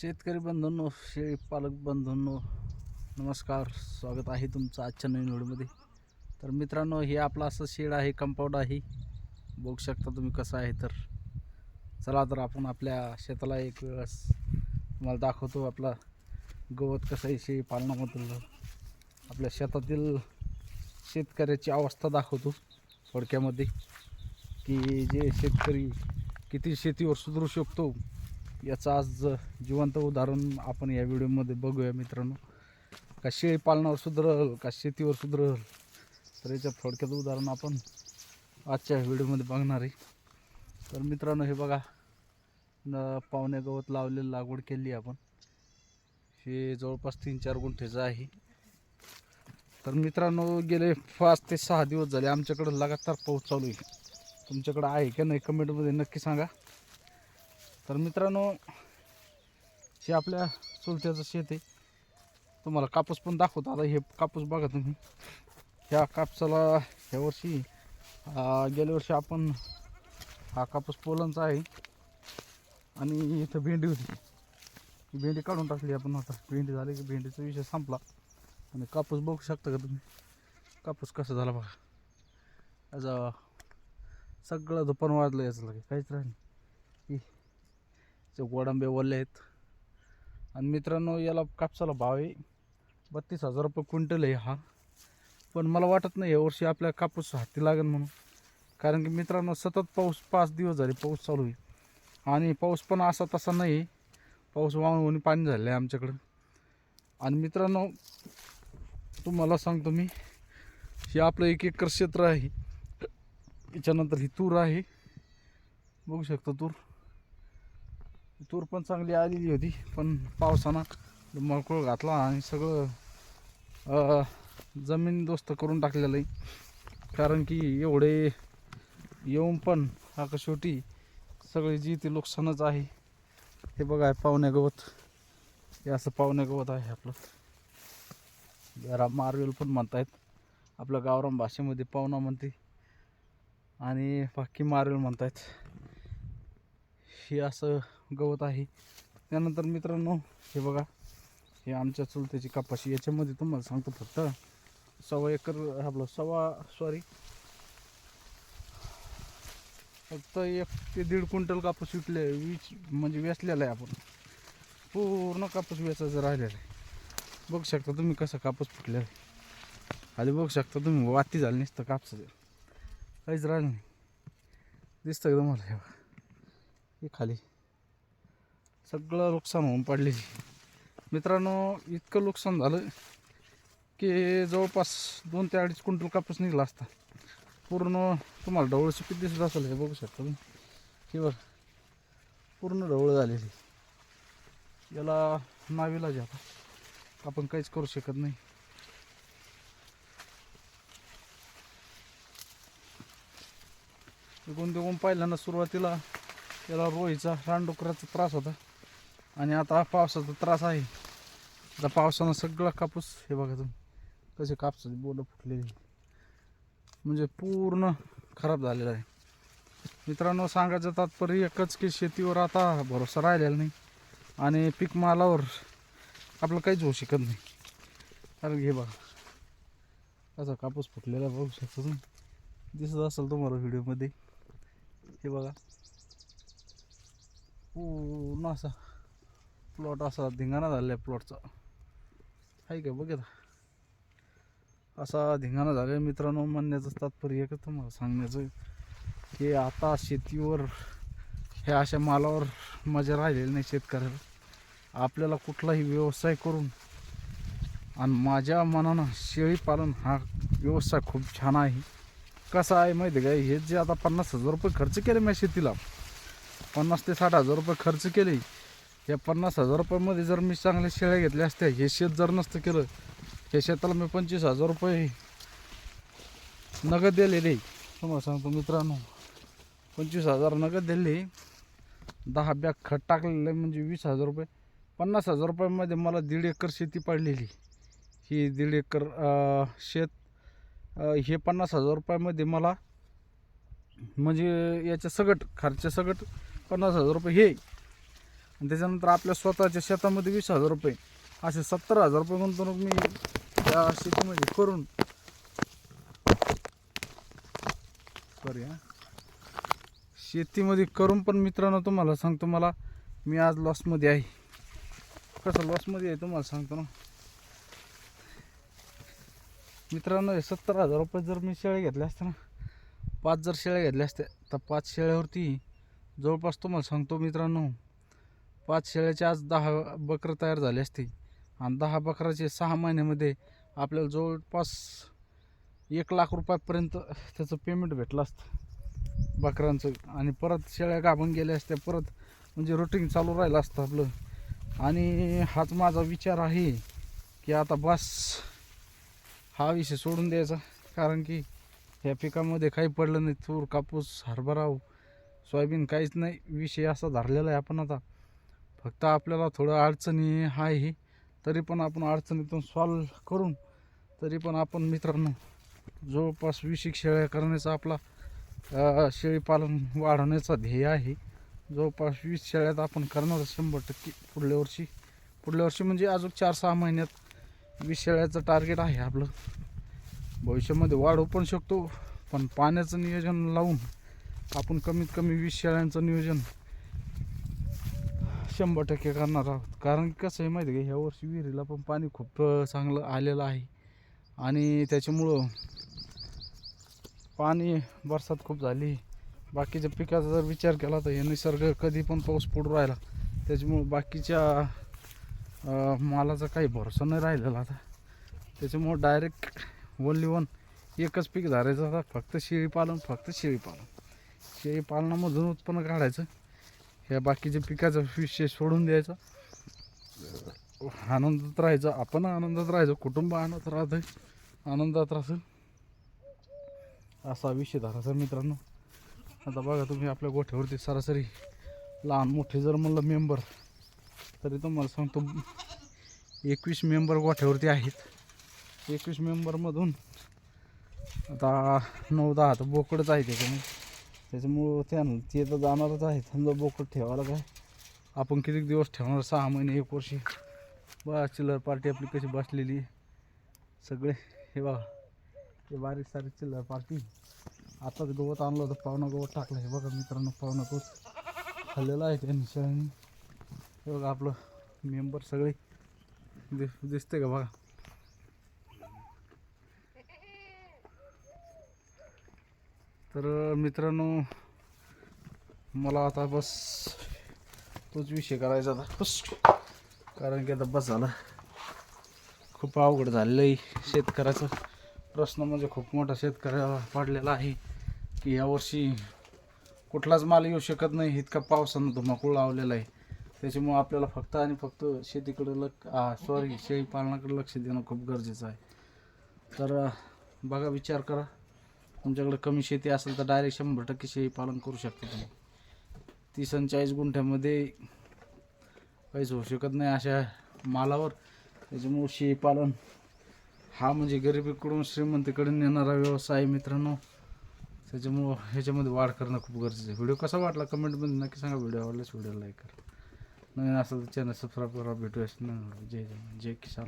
शेतकरी बंधूंनो शेळी पालक बंधूंनो नमस्कार. स्वागत आहे तुमचं आजच्या नवीन व्हिडिओमध्ये. तर मित्रांनो हे आपलं असं शेड आहे कंपाऊंड आहे. बघू शकता तुम्ही कसं आहे तर. चला तर आपण आपल्या शेताला एक वेळेस तुम्हाला दाखवतो आपला गवत कसं आहे शेळी पालनामधील आपल्या शेतातील शेतकऱ्याची अवस्था दाखवतो थोडक्यामध्ये. की जे शेतकरी किती शेतीवर सुधरू शकतो याचं आज जिवंत उदाहरण आपण या व्हिडिओमध्ये बघूया मित्रांनो. का शेळी पालनावर सुधरल का शेतीवर सुधरल? तर याच्या थोडक्यात उदाहरण आपण आजच्या व्हिडिओमध्ये बघणार आहे. तर मित्रांनो हे बघा. न गवत लावलेलं लागवड केली आपण. हे जवळपास तीन चार गुंठेचं आहे. तर मित्रांनो गेले पाच ते सहा दिवस झाले आमच्याकडं लगातार पाऊस चालू आहे. तुमच्याकडं आहे का नाही कमेंटमध्ये नक्की सांगा. तर मित्रांनो हे आपल्या चुलत्याचं शेत आहे. तुम्हाला कापूस पण दाखवतो. आता हे कापूस बघा तुम्ही. ह्या कापसाला ह्या वर्षी गेल्या वर्षी आपण हा कापूस पोलनचा आहे. आणि इथं भेंडी होती. भेंडी काढून टाकली आपण आता. भेंडी झाली की भेंडीचा विषय संपला. आणि कापूस बघू शकता का तुम्ही? कापूस कसा झाला बघा. याचा सगळं दुपार वाजलं याचं लगे काहीच राहिलं ते गोडंबे ओले आहेत. आणि मित्रांनो याला कापसाला भाव आहे. बत्तीस हजार रुपये क्विंटल आहे हा. पण मला वाटत नाही यावर्षी आपल्या कापूस हाती लागेल म्हणून. कारण की मित्रांनो सतत पाऊस पाच दिवस झाले पाऊस चालू आहे. आणि पाऊस पण असा तसा नाही आहे. पाऊस वाहून पाणी झालं आहे आमच्याकडं. आणि मित्रांनो तुम्हाला सांगतो मी हे आपलं एक एकर क्षेत्र आहे. याच्यानंतर ही तूर आहे. बघू शकता तूर. तूर पण चांगली आलेली होती पण पावसानं मळकुळ घातला आणि सगळं जमीन दोस्त करून टाकलेलं आहे. कारण की एवढे येऊन पण हा शेवटी सगळी जी ती नुकसानच आहे हे बघा पाहुण्या गवत. हे असं पाहुण्या गवत आहे आपलं. जरा मार्वेल पण म्हणतायत. आपल्या गावराम भाषेमध्ये पाहुणा म्हणते. आणि बाकी मार्वेल म्हणतायत. हे असं गवत आहे. त्यानंतर मित्रांनो हे बघा हे आमच्या चुलत्याची कपाशी. याच्यामध्ये तुम्हाला सांगतो फक्त सव्वा एकर आपलं सव्वा सॉरी फक्त एक ते दीड क्विंटल कापूस विकले वीज म्हणजे वेचलेला आहे आपण. पूर्ण कापूस वेचायचा राहिलेलं आहे. बघू शकता तुम्ही कसं कापूस फुटलेला आहे. खाली बघू शकता तुम्ही वाती झाली नसतं कापसाचं. काहीच राहिलं नाही. दिसतं का तुम्हाला हे बघा. हे खाली. सगळं नुकसान होऊन पडलेली. मित्रांनो इतकं नुकसान झालं की जवळपास दोन ते अडीच क्विंटल कापूस निघाला असता. पूर्ण तुम्हाला ढवळशी किती दिसत असेल हे बघू शकता तुम्ही. हे बघ. पूर्ण ढवळ झालेली. याला नावीला जे आता. आपण काहीच करू शकत नाही. इकडून तिकडून पाहिल्यानं सुरुवातीला त्याला रोहीचा रानडुकराचा त्रास होता. आणि आता पावसाचा त्रास आहे. आता पावसानं सगळा कापूस हे बघा तुम्ही कसे कापसाचे बोलं फुटलेली म्हणजे पूर्ण खराब झालेला आहे. मित्रांनो सांगायचं तात्पर्य एकच की शेतीवर आता भरोसा राहिलेला नाही आणि पीक मालावर आपलं काहीच होऊ शकत नाही. कारण हे बघा असा कापूस फुटलेला बघू शकतो तुम्ही. दिसत असेल तुम्हाला व्हिडिओमध्ये. हे बघा पूर्ण असा प्लॉट असा धिंगाणा झालेला आहे प्लॉटचा आहे का बघा असा धिंगाणा झालेला मित्रांनो म्हणण्याचं तात्पर्य एकच तुम्हाला सांगण्याचं. की आता शेतीवर हे अशा मालावर मजा राहिलेली नाही शेतकऱ्याला. आपल्याला कुठलाही व्यवसाय करून आणि माझ्या मनानं शेळीपालन हा व्यवसाय खूप छान आहे. कसा आहे माहिती आहे का? हे जे आता पन्नास हजार रुपये खर्च केले मी शेतीला. पन्नास ते साठ हजार रुपये खर्च केले. या पन्नास हजार रुपयामध्ये जर मी चांगल्या शेळ्या घेतल्या असत्या हे शेत जर नसतं केलं हे शेताला मी पंचवीस हजार रुपये नगद दिले रे. तुम्हाला सांगतो मित्रांनो पंचवीस हजार नगद दिले दहा बॅग खत टाकलेलं म्हणजे वीस हजार रुपये. पन्नास हजार रुपयामध्ये मला दीड एकर शेती पडलेली. ही दीड एकर शेत हे पन्नास हजार रुपयामध्ये मला म्हणजे याच्या सगट खर्च सगट पन्नास हजार रुपये हे आणि त्याच्यानंतर आपल्या स्वतःच्या शेतामध्ये वीस हजार रुपये असे सत्तर हजार रुपये गुंतवणूक मी त्या शेतीमध्ये करून सॉरी हा. शेतीमध्ये करून पण मित्रांनो तुम्हाला सांगतो मला मी आज लॉसमध्ये आहे. कसं लॉसमध्ये आहे तुम्हाला सांगतो ना. मित्रांनो हे सत्तर हजार रुपये जर मी शेळ्या घेतल्या असत्या ना पाच जर शेळ्या घेतल्या असत्या तर पाच शेळ्यावरती जवळपास तुम्हाला सांगतो मित्रांनो पाच शेळ्याचे आज दहा बकरं तयार झाले असते. आणि दहा बकराचे सहा महिन्यामध्ये आपल्याला जवळपास एक लाख रुपयापर्यंत त्याचं पेमेंट भेटलं असतं. बकरांचं. आणि परत शेळ्या गाभून गेल्या असत्या परत म्हणजे रुटीन चालू राहिलं असतं आपलं. आणि हाच माझा विचार आहे की आता बस हा विषय सोडून द्यायचा. कारण की ह्या पिकामध्ये काही पडलं नाही तूर कापूस हरभरा सोयाबीन काहीच नाही. विषय असा धरलेला आहे आपण आता. फक्त आपल्याला थोडं अडचणी आहे तरी पण आपण अडचणीतून सॉल्व करून तरी पण आपण मित्रांनो जवळपास विशिक शेळ्या करण्याचा आपला शेळीपालन वाढवण्याचा ध्येय आहे. जवळपास वीस शेळ्यात आपण करणार शंभर टक्के पुढल्या वर्षी. पुढल्या वर्षी म्हणजे अजून चार सहा महिन्यात वीस शेळ्याचं टार्गेट आहे आपलं. भविष्यामध्ये वाढवू पण शकतो पण पाण्याचं नियोजन लावून आपण कमीत कमी वीस शेळ्यांचं नियोजन शंभर टक्के करणार आहोत. कारण की कसं आहे माहिती आहे का ह्या वर्षी विहिरीला पण पाणी खूप चांगलं आलेलं आहे. आणि त्याच्यामुळं पाणी बरसात खूप झाली. बाकीच्या पिकाचा जर विचार केला तर हे निसर्ग कधी पण पाऊस पडू राहिला त्याच्यामुळं बाकीच्या मालाचा काही भरोसा नाही राहिलेला आता. त्याच्यामुळं डायरेक्ट ओनली वन एकच पीक धरायचं आता फक्त शेळीपालन फक्त शेळीपालन. शेळीपालनामधून उत्पन्न काढायचं. ह्या बाकीच्या पिकाचा विषय सोडून द्यायचा. आनंदात राहायचं. आपण आनंदात राहायचं. कुटुंब आनंदात राहतं आनंदात राहतं असा विषय धरायचा मित्रांनो. आता बघा तुम्ही आपल्या गोठ्यावरती सरासरी लहान मोठे जर म्हणलं मेंबर तरी तुम्हाला सांगतो एकवीस मेंबर गोठ्यावरती आहेत. एकवीस मेंबरमधून आता नऊ दहा तर बोकडच आहे त्याच्यामुळे त्याच्यामुळं त्यानं ते तर जाणारच आहे. समजा बोकड ठेवायला काय आपण किती दिवस ठेवणार? सहा महिने एक वर्षी. बा चिल्लर पार्टी आपली कशी बसलेली. सगळे हे बघा. हे बारीक सारीक चिल्लर पार्टी. आताच गवत आणलं होतं पाहुणा गवत टाकलं. हे बघा मित्रांनो पाहुणा गवत खाल्लेलं आहे त्यांनी शेळ्यांनी हे बघा आपलं मेंबर सगळे. दिस दिसते का बघा? तर मित्रांनो मला आता बस तोच विषय करायचा आता बस कारण की आता बस झाला. खूप अवघड झालेलं आहे शेतकऱ्याचा. प्रश्न म्हणजे खूप मोठा शेतकऱ्याला पडलेला आहे की यावर्षी कुठलाच माल येऊ शकत नाही इतका पावसानं धुमाकूळ लावलेला आहे. त्याच्यामुळं आपल्याला फक्त आणि फक्त शेतीकडे लक्ष सॉरी शेळीपालनाकडे लक्ष देणं खूप गरजेचं आहे. तर बघा विचार करा. तुमच्याकडे कमी शेती असेल तर डायरेक्ट शंभर टक्के शेळीपालन करू शकता तुम्ही. तीस आणि चाळीस गुंठ्यामध्ये काहीच होऊ शकत नाही अशा मालावर. त्याच्यामुळं शेळीपालन हा म्हणजे गरिबीकडून श्रीमंतीकडे नेणारा व्यवसाय मित्रांनो. त्याच्यामुळं ह्याच्यामध्ये वाढ करणं खूप गरजेचं आहे. व्हिडिओ कसा वाटला कमेंटमध्ये नक्की सांगा. व्हिडिओ आवडल्यास व्हिडिओ लाईक करा. नवीन असेल तर चॅनल सबस्क्राईब करा. भेटूया जय जय. जय किसान.